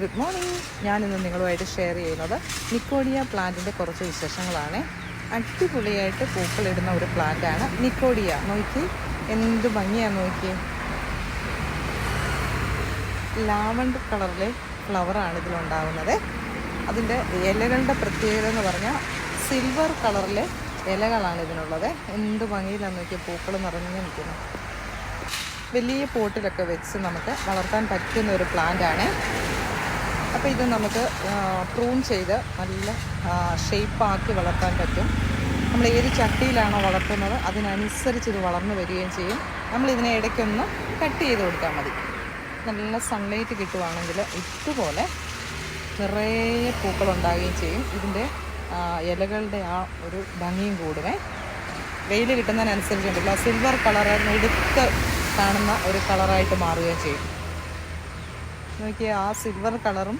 Good morning ഞാനിന്ന് നിങ്ങളുമായിട്ട് share ചെയ്യുന്നത് നിക്കോഡിയ പ്ലാന്റിന്റെ കുറച്ച് വിശേഷങ്ങളാണ്. അടിപൊളിയായിട്ട് പൂക്കളിടുന്ന ഒരു പ്ലാന്റാണ് നിക്കോഡിയ നോക്കി. എന്ത് ഭംഗിയാണ് നോക്കി. ലാവണ്ടർ കളറിലെ ഫ്ലവറാണ് ഇതിലുണ്ടാകുന്നത് അതിന്റെ ഇലകളുടെ പ്രത്യേകത എന്ന് പറഞ്ഞാൽ സിൽവർ കളറിലെ ഇലകളാണ് ഇതിനുള്ളത്. എന്ത് ഭംഗിയിലാണ് നോക്കിയ പൂക്കൾ നിറഞ്ഞു നിൽക്കുന്നു. വലിയ പോട്ടിലൊക്കെ വെച്ച് നമുക്ക് വളർത്താൻ പറ്റുന്ന ഒരു പ്ലാന്റാണ് അപ്പോൾ ഇത് നമുക്ക് പ്രൂൺ ചെയ്ത് നല്ല ഷേപ്പാക്കി വളർത്താൻ പറ്റും. നമ്മൾ ഏത് ചട്ടിയിലാണോ വളർത്തുന്നത് അതിനനുസരിച്ച് ഇത് വളർന്നു വരികയും ചെയ്യും. നമ്മൾ ഇതിനെ ഇടയ്ക്കൊന്ന് കട്ട് ചെയ്ത് കൊടുത്താൽ മതി. നല്ല സൺലൈറ്റ് കിട്ടുവാണെങ്കിൽ ഇതുപോലെ നിറയെ പൂക്കളുണ്ടാകുകയും ചെയ്യും. ഇതിന്റെ ഇലകളുടെ ആ ഒരു ഭംഗിയും കൂടുമേ. വെയിൽ കിട്ടുന്നതിനനുസരിച്ചുണ്ടല്ലോ. സിൽവർ കളർ എടുത്ത് കാണുന്ന ഒരു കളറായിട്ട് മാറുകയും ചെയ്യും. നോക്കിയാൽ ആ സിൽവർ കളറും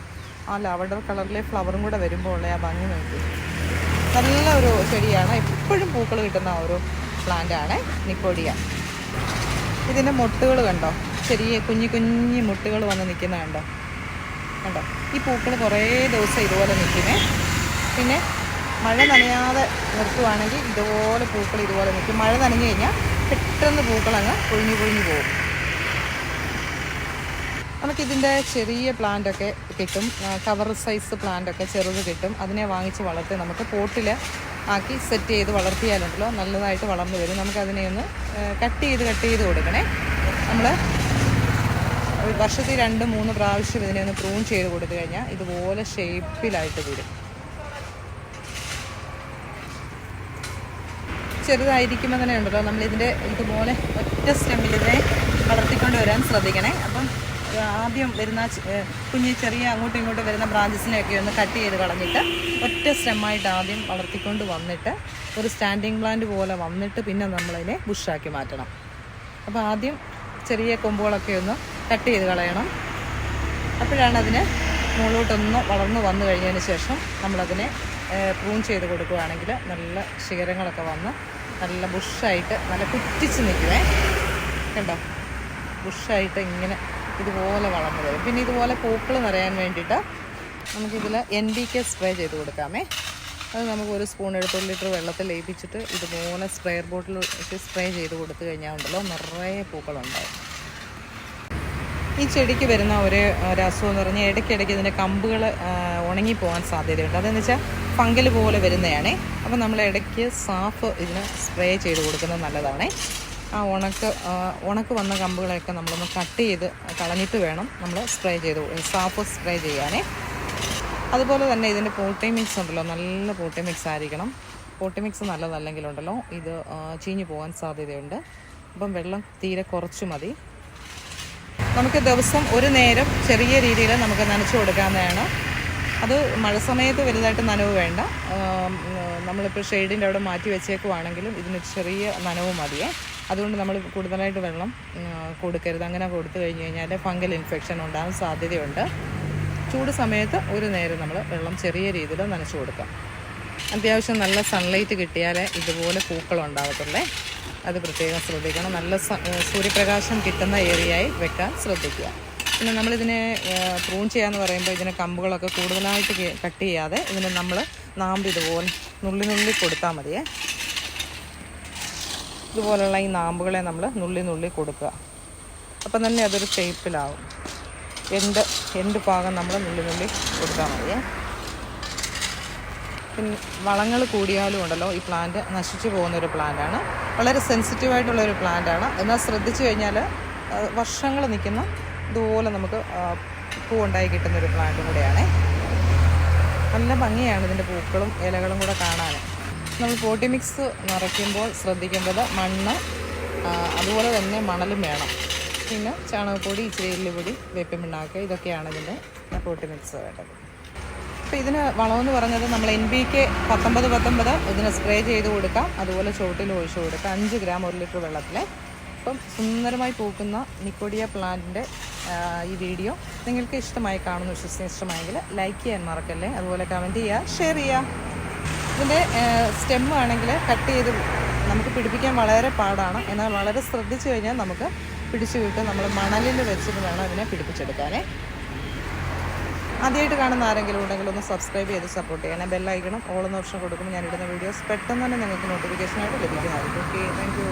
ആ ലാവണ്ടർ കളറിലെ ഫ്ലവറും കൂടെ വരുമ്പോൾ ഉള്ള ആ ഭംഗി നോക്കി. നല്ല ഒരു ചെടിയാണ്. എപ്പോഴും പൂക്കൾ കിട്ടുന്ന ഒരു പ്ലാന്റ് ആണ് നിക്കോഡിയ ഇതിന്റെ മുട്ടുകൾ കണ്ടോ? ചെറിയ കുഞ്ഞു കുഞ്ഞു മുട്ടുകൾ വന്ന് നിൽക്കുന്ന കണ്ടോ? കണ്ടോ? ഈ പൂക്കൾ കുറേ ദിവസം ഇതുപോലെ നിൽക്കുന്നേ. പിന്നെ മഴ നനയാതെ നിർത്തുവാണെങ്കിൽ ഇതുപോലെ പൂക്കൾ ഇതുപോലെ നിൽക്കും. മഴ നനഞ്ഞു കഴിഞ്ഞാൽ പെട്ടെന്ന് പൂക്കളങ്ങ് പൊഴിഞ്ഞു പൊഴിഞ്ഞു പോകും. നമുക്കിതിന്റെ ചെറിയ പ്ലാന്റൊക്കെ കിട്ടും. കവർ സൈസ് പ്ലാന്റൊക്കെ ചെറുത് കിട്ടും. അതിനെ വാങ്ങിച്ച് വളർത്തി നമുക്ക് പോട്ടിൽ ആക്കി സെറ്റ് ചെയ്ത് വളർത്തിയാലുണ്ടല്ലോ. നല്ലതായിട്ട് വളർന്നു വരും. നമുക്കതിനെ ഒന്ന് കട്ട് ചെയ്ത് കട്ട് ചെയ്ത് കൊടുക്കണേ. നമ്മൾ വർഷത്തിൽ രണ്ട് മൂന്ന് പ്രാവശ്യം ഇതിനെ ഒന്ന് പ്രൂൺ ചെയ്ത് കൊടുത്തു കഴിഞ്ഞാൽ ഇതുപോലെ ഷേപ്പിലായിട്ട് വരും. ചെറുതായിരിക്കുമ്പോൾ തന്നെ ഉണ്ടല്ലോ. നമ്മളിതിന്റെ ഇതുപോലെ ഒറ്റ സ്റ്റെമ്മിൽ ഇതിനെ വളർത്തിക്കൊണ്ട് വരാൻ ശ്രദ്ധിക്കണേ. അപ്പം ആദ്യം വരുന്ന കുഞ്ഞ് ചെറിയ അങ്ങോട്ടും ഇങ്ങോട്ടും വരുന്ന ബ്രാഞ്ചസിനെയൊക്കെ ഒന്ന് കട്ട് ചെയ്ത് കളഞ്ഞിട്ട് ഒറ്റ സ്റ്റെമ്മായിട്ട് ആദ്യം വളർത്തിക്കൊണ്ട് വന്നിട്ട് ഒരു സ്റ്റാൻഡിങ് പ്ലാന്റ് പോലെ വന്നിട്ട് പിന്നെ നമ്മളതിനെ ബുഷാക്കി മാറ്റണം. അപ്പോൾ ആദ്യം ചെറിയ കൊമ്പുകളൊക്കെ ഒന്ന് കട്ട് ചെയ്ത് കളയണം. അപ്പോഴാണ് അതിന് മുകളിലോട്ടൊന്ന് വളർന്നു വന്നു കഴിഞ്ഞതിന് ശേഷം നമ്മളതിനെ പ്രൂൺ ചെയ്ത് കൊടുക്കുകയാണെങ്കിൽ നല്ല ശിഖരങ്ങളൊക്കെ വന്ന് നല്ല ബുഷായിട്ട് നല്ല കുറ്റിച്ച് നിൽക്കുവേ. കണ്ടോ? ബുഷായിട്ട് ഇങ്ങനെ ഇതുപോലെ വളർന്നു വരും. പിന്നെ ഇതുപോലെ പൂക്കൾ നിറയാൻ വേണ്ടിയിട്ട് നമുക്കിതിൽ എൻ ബി കെ സ്പ്രേ ചെയ്ത് കൊടുക്കാമേ. അത് നമുക്ക് ഒരു സ്പൂൺ എടുത്ത് ഒരു ലിറ്റർ വെള്ളത്തിൽ ലയിപ്പിച്ചിട്ട് ഇതുപോലെ സ്പ്രേയർ ബോട്ടിൽ വെച്ച് സ്പ്രേ ചെയ്ത് കൊടുത്തു കഴിഞ്ഞാൽ ഉണ്ടല്ലോ നിറയെ പൂക്കളുണ്ടാവും. ഈ ചെടിക്ക് വരുന്ന ഒരു ഒരു അസുഖം എന്ന് പറഞ്ഞാൽ ഇടയ്ക്കിടയ്ക്ക് ഇതിന്റെ കമ്പുകൾ ഉണങ്ങിപ്പോകാൻ സാധ്യതയുണ്ട്. അതെന്ന് വെച്ചാൽ ഫംഗൽ പോലെ വരുന്നതാണേ അപ്പോൾ നമ്മൾ ഇടയ്ക്ക് സാഫ് ഇതിന് സ്പ്രേ ചെയ്ത് കൊടുക്കുന്നത് നല്ലതാണേ. ആ ഉണക്ക് ഉണക്ക് വന്ന കമ്പുകളെയൊക്കെ നമ്മളൊന്ന് കട്ട് ചെയ്ത് കളഞ്ഞിട്ട് വേണം നമ്മൾ സ്പ്രേ ചെയ്ത് സാപ്പ് സ്പ്രേ ചെയ്യാനേ. അതുപോലെ തന്നെ ഇതിന്റെ പോട്ടി മിക്സ് ഉണ്ടല്ലോ നല്ല പോട്ടി മിക്സ് ആയിരിക്കണം. പോട്ടി മിക്സ് നല്ലതല്ലെങ്കിലുണ്ടല്ലോ ഇത് ചീഞ്ഞു പോകാൻ സാധ്യതയുണ്ട്. അപ്പം വെള്ളം തീരെ കുറച്ച് മതി. നമുക്ക് ദിവസം ഒരു നേരം ചെറിയ രീതിയിൽ നമുക്ക് നനച്ചു കൊടുക്കാവുന്നതാണ്. അത് മഴ സമയത്ത് വലുതായിട്ട് നനവ് വേണ്ട. നമ്മളിപ്പോൾ ഷെയ്ഡിന്റെ അവിടെ മാറ്റി വെച്ചേക്കുവാണെങ്കിലും ഇതിന് ചെറിയ നനവ് മതിയേ. അതുകൊണ്ട് നമ്മൾ കൂടുതലായിട്ട് വെള്ളം കൊടുക്കരുത്. അങ്ങനെ കൊടുത്തു കഴിഞ്ഞ് കഴിഞ്ഞാൽ ഫംഗൽ ഇൻഫെക്ഷൻ ഉണ്ടാകാൻ സാധ്യതയുണ്ട്. ചൂട് സമയത്ത് ഒരു നേരം നമ്മൾ വെള്ളം ചെറിയ രീതിയിൽ നനച്ചു കൊടുക്കാം അത്യാവശ്യം നല്ല സൺലൈറ്റ് കിട്ടിയാലേ ഇതുപോലെ പൂക്കൾ ഉണ്ടാകത്തുള്ളേ അത് പ്രത്യേകം ശ്രദ്ധിക്കണം. നല്ല സൂര്യപ്രകാശം കിട്ടുന്ന ഏരിയയായി വെക്കാൻ ശ്രദ്ധിക്കുക. പിന്നെ നമ്മളിതിനെ പ്രൂൺ ചെയ്യാന്ന് പറയുമ്പോൾ ഇതിനെ കമ്പുകളൊക്കെ കൂടുതലായിട്ട് കട്ട് ചെയ്യാതെ ഇതിനെ നമ്മൾ നാമ്പ് ഇതുപോലെ നുള്ളി നുള്ളി കൊടുത്താൽ മതിയേ. ഇതുപോലുള്ള ഈ നാമ്പുകളെ നമ്മൾ നുള്ളി നുള്ളി കൊടുക്കുക. അപ്പം തന്നെ അതൊരു ഷേപ്പിലാവും. എന്ത് എന്ത് ഭാഗം നമ്മൾ നുള്ളി നുള്ളി കൊടുത്താൽ മതി പിന്നെ വളങ്ങൾ കൂടിയാലും ഉണ്ടല്ലോ ഈ പ്ലാന്റ് നശിച്ചു പോകുന്ന ഒരു പ്ലാന്റാണ് വളരെ സെൻസിറ്റീവായിട്ടുള്ള ഒരു പ്ലാന്റാണ് എന്നാൽ ശ്രദ്ധിച്ചു കഴിഞ്ഞാൽ വർഷങ്ങൾ നിൽക്കുന്ന ഇതുപോലെ നമുക്ക് പൂ ഉണ്ടായി കിട്ടുന്ന ഒരു പ്ലാന്റ് കൂടെയാണ്. നല്ല ഭംഗിയാണ് ഇതിന്റെ പൂക്കളും ഇലകളും കൂടെ കാണാൻ നമ്മൾ പോട്ടി മിക്സ് നിറയ്ക്കുമ്പോൾ ശ്രദ്ധിക്കേണ്ടത് മണ്ണ് അതുപോലെ തന്നെ മണലും വേണം. പിന്നെ ചാണകപ്പൊടി ഇച്ചിരി എല്ലുപൊടി വേപ്പിൻ പിണ്ണാക്ക് ഇതൊക്കെയാണ് ഇതിന്റെ പോട്ടി മിക്സ് വേണ്ടത്. അപ്പോൾ ഇതിന് വളമെന്ന് പറഞ്ഞത് നമ്മൾ എൻ ബി കെ പത്തൊമ്പത് പത്തൊമ്പത് ഇതിന് സ്പ്രേ ചെയ്ത് കൊടുക്കാം. അതുപോലെ ചോട്ടിൽ ഒഴിച്ചു കൊടുക്കാം. അഞ്ച് ഗ്രാം ഒരു ലിറ്റർ വെള്ളത്തിൽ. അപ്പം സുന്ദരമായി പൂക്കുന്ന നിക്കോഡിയ പ്ലാന്റിന്റെ ഈ വീഡിയോ നിങ്ങൾക്ക് ഇഷ്ടമായി കാണുന്നു. വിശ്വസിച്ച് ഇഷ്ടമായെങ്കിൽ ലൈക്ക് ചെയ്യാൻ മറക്കല്ലേ? അതുപോലെ കമന്റ് ചെയ്യുക ഷെയർ ചെയ്യുക. ഇതിന്റെ സ്റ്റെം ആണെങ്കിൽ കട്ട് ചെയ്ത് നമുക്ക് പിടിപ്പിക്കാൻ വളരെ പാടാണ്. എന്നാൽ വളരെ ശ്രദ്ധിച്ചു കഴിഞ്ഞാൽ നമുക്ക് പിടിച്ചു കിട്ടും നമ്മൾ മണലിൽ വെച്ചിട്ട് വേണം അതിനെ പിടിപ്പിച്ചെടുക്കാനേ. ആദ്യമായിട്ട് കാണുന്ന ആരെങ്കിലും ഉണ്ടെങ്കിൽ ഒന്ന് സബ്സ്ക്രൈബ് ചെയ്ത് സപ്പോർട്ട് ചെയ്യണം. ബെല്ലൈക്കണം ഓൾ എന്ന ഓപ്ഷൻ കൊടുക്കുമ്പോൾ ഞാൻ ഇടുന്ന വീഡിയോസ് പെട്ടെന്ന് തന്നെ നിങ്ങൾക്ക് നോട്ടിഫിക്കേഷനായിട്ട് ലഭിക്കുന്നതായിരിക്കും. Okay thank